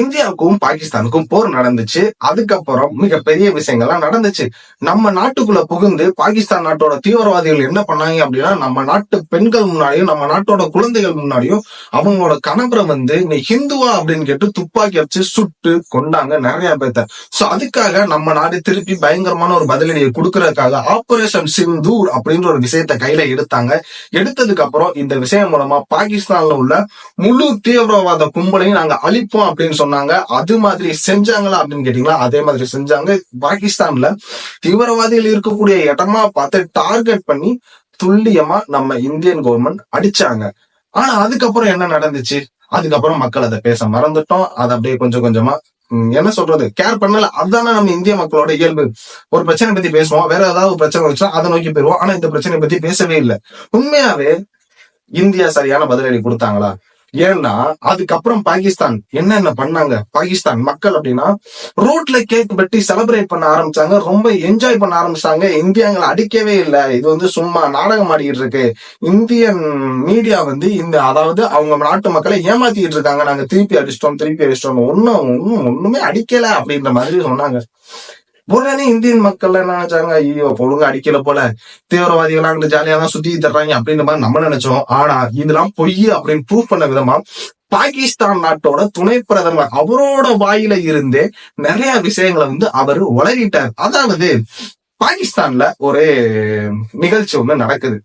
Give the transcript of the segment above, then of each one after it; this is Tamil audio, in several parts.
இந்தியாவுக்கும் பாகிஸ்தானுக்கும் போர் நடந்துச்சு. அதுக்கப்புறம் மிகப்பெரிய விஷயங்கள்லாம் நடந்துச்சு. நம்ம நாட்டுக்குள்ள புகுந்து பாகிஸ்தான் நாட்டோட தீவிரவாதிகள் என்ன பண்ணாங்க அப்படின்னா நம்ம நாட்டு பெண்கள் முன்னாடியும் நம்ம நாட்டோட குழந்தைகள் முன்னாடியும் அவங்களோட கணவரை வந்து நீ ஹிந்துவா அப்படின்னு கேட்டு துப்பாக்கி வச்சு சுட்டு கொண்டாங்க நிறைய பேர்த்த. சோ அதுக்காக நம்ம நாடு திருப்பி பயங்கரமான ஒரு பதிலடியை கொடுக்கறதுக்காக ஆபரேஷன் சிந்தூர் அப்படின்ற ஒரு விஷயத்த கையில எடுத்தாங்க. எடுத்ததுக்கு அப்புறம் இந்த விஷயம் மூலமா பாகிஸ்தான்ல உள்ள முழு தீவிரவாத கும்பலையும் நாங்க அழிப்போம் அப்படின்னு சொன்னாங்க. அது மாதிரி செஞ்சாங்களா அப்படின்னு கேட்டீங்களா? அதே மாதிரி செஞ்சாங்க. பாகிஸ்தான்ல தீவிரவாதிகள் இருக்கக்கூடிய இடமா பார்த்து டார்கெட் பண்ணி துல்லியமா நம்ம இந்தியன் கவர்மெண்ட் அடிச்சாங்க. ஆனா அதுக்கப்புறம் என்ன நடந்துச்சு? அதுக்கப்புறம் மக்கள் அதை பேச மறந்துட்டோம். அதை அப்படியே கொஞ்சம் கொஞ்சமா என்ன சொல்றது? கேர் பண்ணல. அதுதானே நம்ம இந்திய மக்களோட இயல்பு. ஒரு பிரச்சனை பத்தி பேசுவோம். வேற ஏதாவது பிரச்சனை வச்சா அதை நோக்கி போயிருவோம் ஆனா இந்த பிரச்சனை பத்தி பேசவே இல்லை. உண்மையாவே இந்தியா சரியான பதிலடி கொடுத்தாங்களா? ஏன்னா அதுக்கப்புறம் பாகிஸ்தான் என்னென்ன பண்ணாங்க? பாகிஸ்தான் மக்கள் அப்படின்னா ரோட்ல கேக் வெட்டி செலிப்ரேட் பண்ண ஆரம்பிச்சாங்க. ரொம்ப என்ஜாய் பண்ண ஆரம்பிச்சாங்க. இந்தியாங்களை அடிக்கவே இல்லை. இது வந்து சும்மா நாடகம் ஆடிக்கிட்டு இருக்கு. இந்தியன் மீடியா வந்து இந்த அதாவது அவங்க நாட்டு மக்களை ஏமாத்திட்டு இருக்காங்க. நாங்க திருப்பி அடிச்சிட்டோம் திருப்பி அடிச்சிட்டோம் ஒன்னும் ஒன்னும் ஒண்ணுமே அடிக்கல அப்படின்ற மாதிரி சொன்னாங்க. உடனே இந்தியன் மக்கள் என்ன நினைச்சாங்க? ஐயோ ஒழுங்கா அடிக்கல போல. தீவிரவாதிகள் அங்கிட்டு ஜாலியா தான் சுத்தி தர்றாங்க அப்படின்ற மாதிரி நம்ம நினைச்சோம். ஆனா இதெல்லாம் பொய் அப்படின்னு ப்ரூவ் பண்ண விதமா பாகிஸ்தான் நாட்டோட துணை பிரதமர் அவரோட வாயில இருந்தே நிறைய விஷயங்களை வந்து அவர் உளறிட்டார். அதாவது பாகிஸ்தான்ல ஒரு நிகழ்ச்சி ஒண்ணு நடக்குது.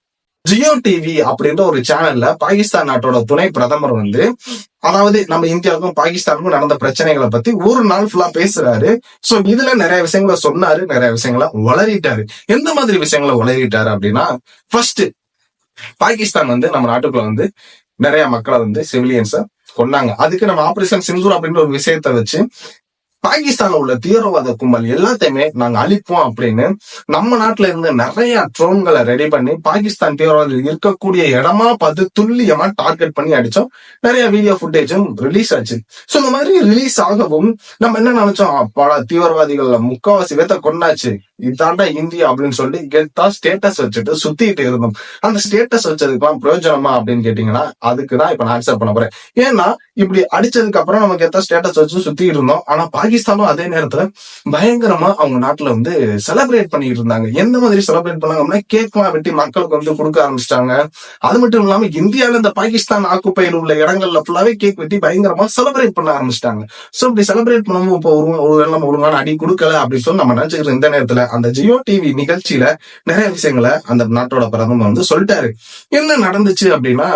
ஜியோ டிவி அப்படின்ற ஒரு சேனல்ல பாகிஸ்தான் நாட்டோட துணை பிரதமர் வந்து அதாவது நம்ம இந்தியாவுக்கும் பாகிஸ்தானுக்கும் நடந்த பிரச்சனைகளை பத்தி ஒரு நாள் ஃபுல்லா பேசுறாரு. சோ இதுல நிறைய விஷயங்களை சொன்னாரு நிறைய விஷயங்களை வளரிட்டாரு எந்த மாதிரி விஷயங்களை வளரிட்டாரு அப்படின்னா ஃபர்ஸ்ட் பாகிஸ்தான் வந்து நம்ம நாட்டுக்குள்ள வந்து நிறைய மக்களை வந்து சிவிலியன்ஸ கொண்டாங்க அதுக்கு நம்ம ஆபரேஷன் சிந்தூர் அப்படின்ற ஒரு விஷயத்த வச்சு பாகிஸ்தான்ல உள்ள தீவிரவாத கும்பல் எல்லாத்தையுமே நாங்க அழிப்போம் அப்படின்னு நம்ம நாட்டுல இருந்து நிறைய ட்ரோன்களை ரெடி பண்ணி பாகிஸ்தான் தீவிரவாதிகள் இருக்கக்கூடிய இடமா பார்த்து துல்லியமா டார்கெட் பண்ணி அடிச்சோம். நிறைய வீடியோ ஃபுட்டேஜும் ரிலீஸ் ஆச்சு. சோ இந்த மாதிரி ரிலீஸ் ஆகவும் நம்ம என்ன நினைச்சோம்? பல தீவிரவாதிகள்ல முக்காவாசி பேத்த கொண்டாச்சு இதாண்டா இந்தியா அப்படின்னு சொல்லி கெத்தா ஸ்டேட்டஸ் வச்சுட்டு சுத்திட்டு இருந்தோம். அந்த ஸ்டேட்டஸ் வச்சதுக்கெல்லாம் பிரயோஜனமா அப்படின்னு கேட்டீங்கன்னா அதுக்கு தான் இப்ப நான் அக்செப்ட் பண்ண போறேன். ஏன்னா இப்படி அடிச்சதுக்கு அப்புறம் நமக்கு எத்தா ஸ்டேட்டஸ் வச்சு சுத்திட்டு இருந்தோம். ஆனா பாகிஸ்தானும் அதே நேரத்துல பயங்கரமா அவங்க நாட்டுல வந்து செலிப்ரேட் பண்ணிட்டு இருந்தாங்க. எந்த மாதிரி செலிப்ரேட் பண்ணாங்க அப்படின்னா கேக்லாம் வெட்டி மக்களுக்கு வந்து கொடுக்க ஆரம்பிச்சிட்டாங்க. அது மட்டும் இல்லாம இந்தியால இந்த பாகிஸ்தான் ஆக்குப்பையில் உள்ள இடங்கள்ல ஃபுல்லாவே கேக் வெட்டி பயங்கரமா செலிப்ரேட் பண்ண ஆரம்பிச்சிட்டாங்க. சோ இப்படி செலிப்ரேட் பண்ணவும் இப்போ ஒரு ஒரு நம்ம ஒழுங்கான அடி கொடுக்கல அப்படின்னு சொல்லி நம்ம நினைச்சுக்கிற இந்த நேரத்துல அந்த ஜியோ டிவி நிகழ்ச்சியில நிறைய விஷயங்களை அந்த நாட்டோட பிரதமர் வந்து சொல்லிட்டாரு. என்ன நடந்துச்சு அப்படின்னா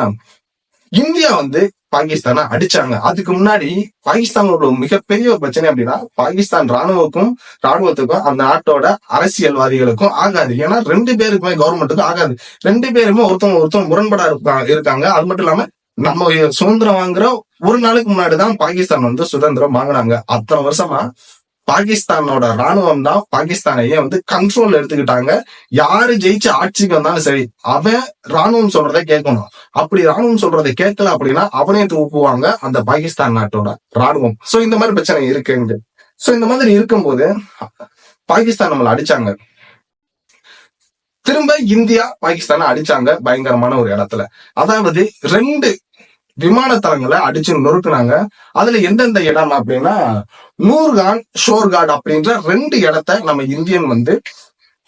இந்தியா வந்து பாகிஸ்தானை அடிச்சாங்க. அதுக்கு முன்னாடி பாகிஸ்தானோட மிகப்பெரிய ஒரு பிரச்சனை அப்படின்னா பாகிஸ்தான் ராணுவக்கும் ராணுவத்துக்கும் அந்த நாட்டோட அரசியல்வாதிகளுக்கும் ஆகாது. ஏன்னா ரெண்டு பேருக்குமே கவர்மெண்ட்டுக்கும் ஆகாது. ரெண்டு பேருமே ஒருத்தவங்க ஒருத்தவங்க முரண்படா இருக்காங்க. அது மட்டும் இல்லாம நம்ம சுதந்திரம் வாங்குற ஒரு நாளுக்கு முன்னாடிதான் பாகிஸ்தான் வந்து சுதந்திரம் வாங்குனாங்க. அத்தனை வருஷமா பாகிஸ்தானோட ராணுவம் தான் பாகிஸ்தானையே வந்து கண்ட்ரோல் எடுத்துக்கிட்டாங்க. யாரு ஜெயிச்சு ஆட்சிக்கு வந்தாலும் சரி அவன் ராணுவம் சொல்றதை கேட்கணும். அப்படி ராணுவம் சொல்றதை கேட்கல அப்படின்னா அவனே தூக்குவாங்க அந்த பாகிஸ்தான் நாட்டோட ராணுவம். சோ இந்த மாதிரி பிரச்சனை இருக்குங்க சோ இந்த மாதிரி இருக்கும்போது பாகிஸ்தான் நம்மள அடிச்சாங்க. திரும்ப இந்தியா பாகிஸ்தானை அடிச்சாங்க பயங்கரமான ஒரு இடத்துல. அதாவது ரெண்டு விமான தளங்களை அடிச்சு நொறுக்குனாங்க. அதுல எந்தெந்த இடம் அப்படின்னா நூர்கான் ஷோர்காட் அப்படின்ற ரெண்டு இடத்த நம்ம இந்தியன் வந்து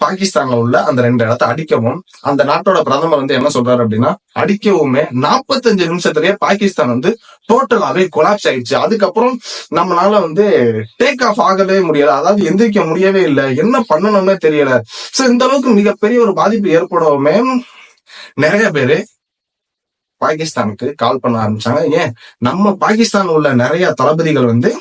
பாகிஸ்தான்ல உள்ள அந்த ரெண்டு இடத்த அடிக்கவும் அந்த நாட்டோட பிரதமர் வந்து என்ன சொல்றாரு அப்படின்னா அடிக்கவுமே நாற்பத்தஞ்சு நிமிஷத்துலயே பாகிஸ்தான் வந்து டோட்டலாவே கொலாப்ஸ் ஆயிடுச்சு. அதுக்கப்புறம் நம்மளால வந்து டேக் ஆஃப் ஆகவே முடியல. அதாவது எந்திரிக்க முடியவே இல்லை. என்ன பண்ணணும்னே தெரியல. சோ இந்த அளவுக்கு மிகப்பெரிய ஒரு பாதிப்பு ஏற்படவுமே நிறைய பேரு பாகிஸ்தானுக்கு கால் பண்ண ஆரம்பிச்சாங்க. ஏன்? நம்ம பாகிஸ்தான் உள்ள நிறைய தளபதிகள் வந்து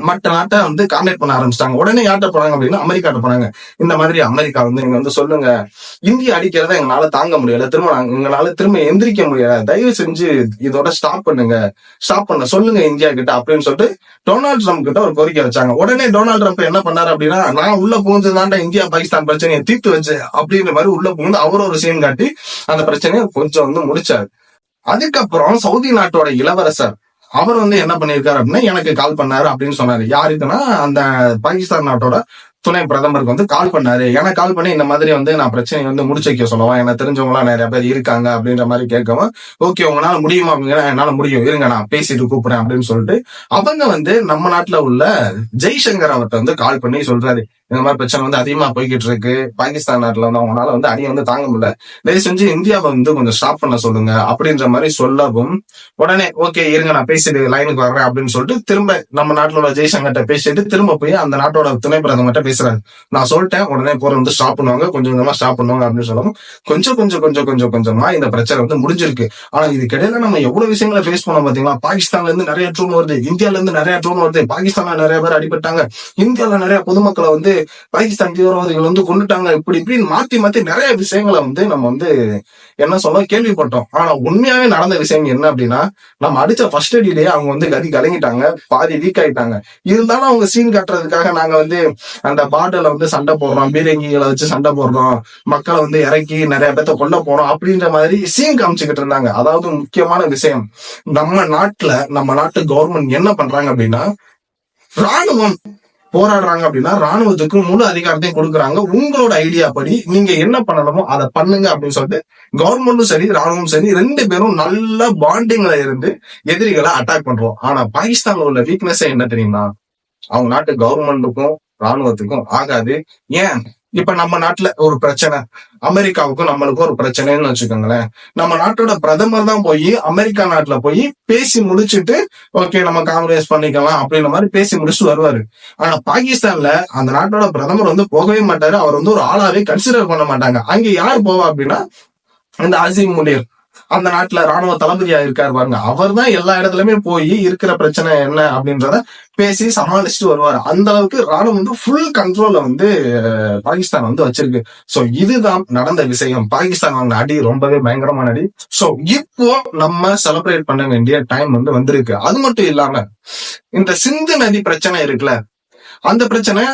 மற்ற நாட்டை வந்து கான்டாக்ட் பண்ண ஆரம்பிச்சிட்டாங்க. உடனே யார்கிட்ட போனாங்க அப்படின்னா அமெரிக்காட்ட போனாங்க இந்த மாதிரி அமெரிக்கா வந்து நீங்க வந்து சொல்லுங்க. இந்தியா அடிக்கிறத எங்களால தாங்க முடியல. திரும்ப நாங்க- எங்களால திரும்ப எந்திரிக்க முடியல. தயவு செஞ்சு இதோட ஸ்டாப் பண்ணுங்க. ஸ்டாப் பண்ண சொல்லுங்க இந்தியா கிட்ட அப்படின்னு சொல்லிட்டு டொனால்ட் ட்ரம்ப் கிட்ட ஒரு கோரிக்கை வச்சாங்க. உடனே டொனால்டு ட்ரம்ப் என்ன பண்ணாரு அப்படின்னா நான் உள்ள புகுந்து தாண்டா இந்தியா பாகிஸ்தான் பிரச்சனையை தீர்த்து வச்சு அப்படின்ற மாதிரி உள்ள புகுந்து அவர் ஒரு சீன் காட்டி அந்த பிரச்சனையை கொஞ்சம் வந்து முடிச்சாரு. அதுக்கப்புறம் சவுதி நாட்டோட இளவரசர் அவர் வந்து என்ன பண்ணிருக்காரு அப்படின்னா எனக்கு கால் பண்ணாரு அப்படின்னு சொன்னாரு. யாருக்குன்னா அந்த பாகிஸ்தான் நாட்டோட துணை பிரதமருக்கு வந்து கால் பண்ணாரு. ஏன்னா கால் பண்ணி இந்த மாதிரி வந்து நான் பிரச்சனையை வந்து முடிச்சு வைக்க சொல்லவா? எனக்கு தெரிஞ்சவங்க எல்லாம் நிறைய பேர் இருக்காங்க அப்படின்ற மாதிரி கேட்கவும் ஓகே உங்களால முடியுமா அப்படிங்கிற என்னால முடியும். இருங்க நான் பேசிட்டு கூப்பிடுறேன் அப்படின்னு சொல்லிட்டு அவங்க வந்து நம்ம நாட்டுல உள்ள ஜெய்சங்கர் அவர்கிட்ட வந்து கால் பண்ணி சொல்றாரு. இந்த மாதிரி பிரச்சனை வந்து அதிகமா போய்கிட்டு இருக்கு பாகிஸ்தான் நாட்டுல வந்து அவங்களால வந்து அடியை வந்து தாங்க முடியல. தயவு செஞ்சு இந்தியாவை வந்து கொஞ்சம் ஸ்டாப் பண்ண சொல்லுங்க. அப்படின்ற மாதிரி சொல்லவும் உடனே ஓகே இருங்க நான் பேசிட்டு லைனுக்கு வர்றேன் அப்படின்னு சொல்லிட்டு திரும்ப நம்ம நாட்டிலோட உள்ள ஜெய்சங்கர்ட்ட பேசிட்டு திரும்ப போய் அந்த நாட்டோட துணை பிரதமர்கிட்ட பேசுறாரு. நான் சொல்லிட்டேன் உடனே போற வந்து ஸ்டாப் பண்ணுவாங்க கொஞ்சம் கொஞ்சமா ஸ்டாப் பண்ணுவாங்க அப்படின்னு சொல்லவும் கொஞ்சம் கொஞ்சம் கொஞ்சம் கொஞ்சம் கொஞ்சமா இந்த பிரச்சனை வந்து முடிஞ்சிருக்கு. ஆனா இதுக்கிடையில நம்ம எவ்வளவு விஷயங்களை ஃபேஸ் பண்ணோம் பாத்தீங்களா? பாகிஸ்தான்ல இருந்து நிறைய ட்ரோன் வருது இந்தியால இருந்து நிறைய ட்ரோன் வருது பாகிஸ்தான்ல நிறைய பேர் அடிபட்டாங்க இந்தியால நிறைய பொதுமக்களை வந்து பாகிஸ்தான் தீவிரவாதிகள் வந்து கொண்டுட்டாங்க இப்படி இப்படின்னு மாத்தி மாத்தி நிறைய விஷயங்களை வந்து நம்ம வந்து என்ன சொல்ல கேள்விப்பட்டோம். ஆனா உண்மையாவே நடந்த விஷயம் என்ன அப்படின்னா நம்ம அடிச்ச ஃபர்ஸ்ட் அடியிலேயே அவங்க வந்து கதி கலங்கிட்டாங்க பாதி வீக் ஆயிட்டாங்க. இருந்தாலும் அவங்க சீன் காட்டுறதுக்காக நாங்க வந்து அந்த பார்டர்ல வந்து சண்டை போடுறோம் பீரங்கிகளை வச்சு சண்டை போடுறோம் மக்களை வந்து இறக்கி நிறைய பேர்த்த கொல்ல போறோம் அப்படின்ற மாதிரி சீன் காமிச்சுக்கிட்டு இருந்தாங்க. அதாவது முக்கியமான விஷயம் நம்ம நாட்டுல நம்ம நாட்டு கவர்மெண்ட் என்ன பண்றாங்க அப்படின்னா ராணுவம் போராடுறாங்க அப்படின்னா ராணுவத்துக்கு முழு அதிகாரத்தையும் கொடுக்குறாங்க. உங்களோட ஐடியா படி நீங்க என்ன பண்ணணுமோ அதை பண்ணுங்க அப்படின்னு சொல்லிட்டு கவர்மெண்ட்டும் சரி ராணுவமும் சரி ரெண்டு பேரும் நல்ல பாண்டிங்ல இருந்து எதிரிகளை அட்டாக் பண்றோம். ஆனா பாகிஸ்தான்ல உள்ள வீக்னஸ் என்ன தெரியுமா? அவங்க நாட்டு கவர்மெண்ட்டுக்கும் ராணுவத்துக்கும் ஆகாது. ஏன்? இப்ப நம்ம நாட்டுல ஒரு பிரச்சனை. அமெரிக்காவுக்கும் நம்மளுக்கும் ஒரு பிரச்சனைன்னு வச்சுக்கோங்களேன். நம்ம நாட்டோட பிரதமர் தான் போய் அமெரிக்கா நாட்டுல போய் பேசி முடிச்சிட்டு ஓகே நம்ம காங்கிரஸ் பண்ணிக்கலாம் அப்படின்ற மாதிரி பேசி முடிச்சுட்டு வருவாரு. ஆனா பாகிஸ்தான்ல அந்த நாட்டோட பிரதமர் வந்து போகவே மாட்டாரு. அவர் வந்து ஒரு ஆளாவே கன்சிடர் பண்ண மாட்டாங்க. அங்க யார் போவா அப்படின்னா இந்த அசீம் முனீர். அந்த நாட்டுல ராணுவ தளபதியா இருக்காரு பாருங்க. அவர் தான் எல்லா இடத்துலயுமே போய் இருக்கிற பிரச்சனை என்ன அப்படின்றத பேசி சமாளிச்சுட்டு வருவாரு. அந்த அளவுக்கு ராணுவம் வந்து ஃபுல் கண்ட்ரோல்ல வந்து பாகிஸ்தான் வந்து வச்சிருக்கு. சோ இதுதான் நடந்த விஷயம். பாகிஸ்தான் வாங்கின அடி ரொம்பவே பயங்கரமான அடி. சோ இப்போ நம்ம செலிப்ரேட் பண்ண வேண்டிய டைம் வந்து வந்திருக்கு. அது மட்டும் இல்லாம இந்த சிந்து நதி பிரச்சனை இருக்குல்ல அந்த பிரச்சனை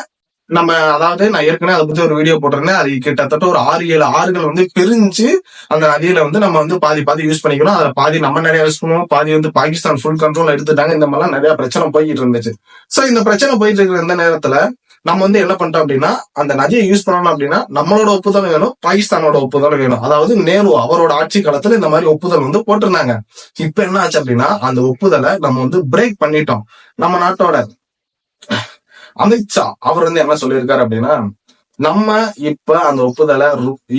நம்ம அதாவது நான் ஏற்கனவே அதை பத்தி ஒரு வீடியோ போட்டிருந்தேன். அது கிட்டத்தட்ட ஒரு ஆறு ஏழு ஆறுகள் வந்து பிரிஞ்சு அந்த நதியில வந்து நம்ம வந்து பாதி பாதி யூஸ் பண்ணிக்கணும் அதுல பாதி நம்ம நிறைய யூஸ் பண்ணுவோம். பாதி வந்து பாகிஸ்தான் ஃபுல் கண்ட்ரோல் எடுத்துட்டாங்க. இந்த மாதிரிலாம் நிறைய பிரச்சனை போய்கிட்டு இருந்துச்சு. சோ இந்த பிரச்சனை போயிட்டு இருக்கிற இந்த நேரத்துல நம்ம வந்து என்ன பண்ணிட்டோம் அப்படின்னா அந்த நதியை யூஸ் பண்ணணும் அப்படின்னா நம்மளோட ஒப்புதல் வேணும் பாகிஸ்தானோட ஒப்புதல் வேணும். அதாவது நேரு அவரோட ஆட்சி காலத்துல இந்த மாதிரி ஒப்புதல் வந்து போட்டிருந்தாங்க. இப்ப என்ன ஆச்சு அப்படின்னா அந்த ஒப்புதலை நம்ம வந்து பிரேக் பண்ணிட்டோம். நம்ம நாட்டோட அமித்ஷா அவர் வந்து என்ன சொல்லியிருக்காரு அப்படின்னா நம்ம இப்ப அந்த ஒப்புதலை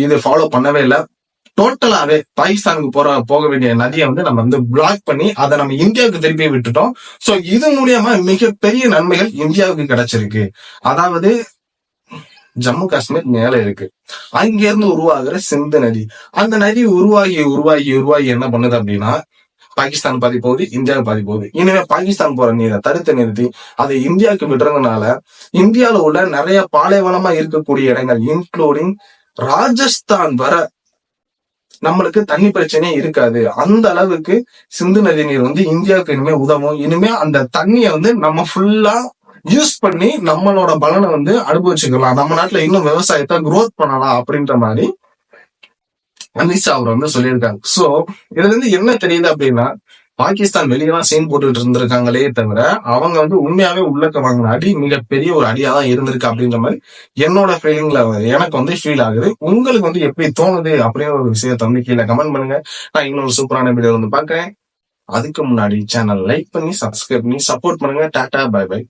இது ஃபாலோ பண்ணவே இல்லை. டோட்டலாவே பாகிஸ்தானுக்கு போற போக வேண்டிய நதியை வந்து நம்ம வந்து பிளாக் பண்ணி அதை நம்ம இந்தியாவுக்கு திருப்பி விட்டுட்டோம். சோ இது மூலியமா மிகப்பெரிய நன்மைகள் இந்தியாவுக்கு கிடைச்சிருக்கு. அதாவது ஜம்மு காஷ்மீர் மேல இருக்கு. அங்க இருந்து உருவாகிற சிந்து நதி. அந்த நதி உருவாகி உருவாகி உருவாகி என்ன பண்ணுது அப்படின்னா பாகிஸ்தான் பாதி போகுது இந்தியாவுக்கு பாதி போகுது. இனிமே பாகிஸ்தான் போற நீரை தடுத்து நிறுத்தி அதை இந்தியாவுக்கு விடுறதுனால இந்தியாவில் உள்ள நிறைய பாலைவனமா இருக்கக்கூடிய இடங்கள் இன்க்ளூடிங் ராஜஸ்தான் வர நம்மளுக்கு தண்ணி பிரச்சனையே இருக்காது. அந்த அளவுக்கு சிந்து நதி நீர் வந்து இந்தியாவுக்கு இனிமே உதவும். இனிமே அந்த தண்ணியை வந்து நம்ம ஃபுல்லா யூஸ் பண்ணி நம்மளோட பலனை வந்து அனுபவிச்சுக்கலாம். நம்ம நாட்டுல இன்னும் விவசாயத்தை குரோத் பண்ணலாம் அப்படின்ற மாதிரி அமித்ஷா அவர் வந்து சொல்லியிருக்காங்க. சோ இதுல இருந்து என்ன தெரியுது அப்படின்னா பாகிஸ்தான் வெளியெல்லாம் சீன் போட்டுட்டு இருந்திருக்காங்களே தவிர அவங்க வந்து உண்மையாவே உள்ளக்க வாங்கின அடி மிகப்பெரிய ஒரு அடியா தான் இருந்திருக்கு அப்படின்ற மாதிரி என்னோட ஃபீலிங்ல எனக்கு வந்து ஃபீல் ஆகுது. உங்களுக்கு வந்து எப்படி தோணுது அப்படிங்கிற ஒரு விஷயத்த வந்து கீழே கமெண்ட் பண்ணுங்க. நான் இன்னொரு சூப்பரான வீடியோ வந்து பாக்குறேன் அதுக்கு முன்னாடி சேனல் லைக் பண்ணி சப்ஸ்கிரைப் பண்ணி சப்போர்ட் பண்ணுங்க. Tata by by